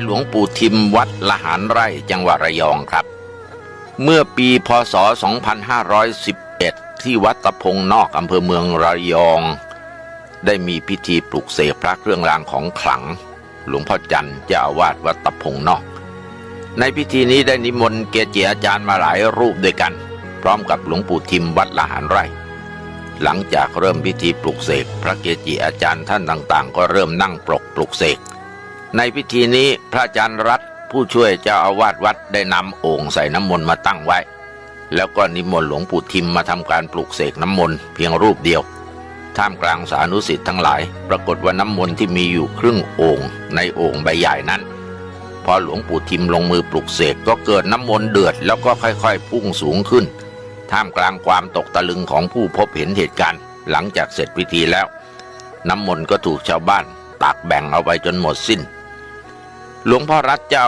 หลวงปู่ทิมวัดละหารไร่จังหวัดระยองครับ เมื่อปีพศ 2511 ที่วัดตะพงนอกอำเภอเมืองระยอง ได้มีพิธีปลุกเสกพระเครื่องรางของขลัง หลวงพ่อจันทร์เจ้าวาสวัดตะพงนอก ในพิธีนี้ได้นิมนต์เกจิอาจารย์มาหลายรูปด้วยกัน พร้อมกับหลวงปู่ทิมวัดละหารไร่หลังจากเริ่มพิธีปลุกเสกพระเกจิอาจารย์ท่านต่างๆ ก็เริ่มนั่งปลกปลุกเสก ในพิธีนี้พระอาจารย์รัตผู้ช่วยเจ้าอาวาสวัดได้นำโอ่งใส่น้ำมนต์มาตั้งไว้ แล้วก็นิมนต์หลวงปู่ทิมมาทำการปลุกเสกน้ำมนต์เพียงรูปเดียว ท่ามกลางสานุสิทธิ์ทั้งหลาย ปรากฏว่าน้ำมนต์ที่มีอยู่ครึ่งโอ่งในโอ่งใบใหญ่นั้น พอหลวงปู่ทิมลงมือปลุกเสกก็เกิดน้ำมนต์เดือดแล้วก็ค่อยๆ พุ่งสูงขึ้น ท่ามกลางความตกตะลึงของผู้พบเห็นเหตุการณ์ หลังจากเสร็จพิธีแล้ว น้ำมนต์ก็ถูกชาวบ้านตักแบ่งเอาไปจนหมดสิ้น หลวงพ่อรัตเจ้า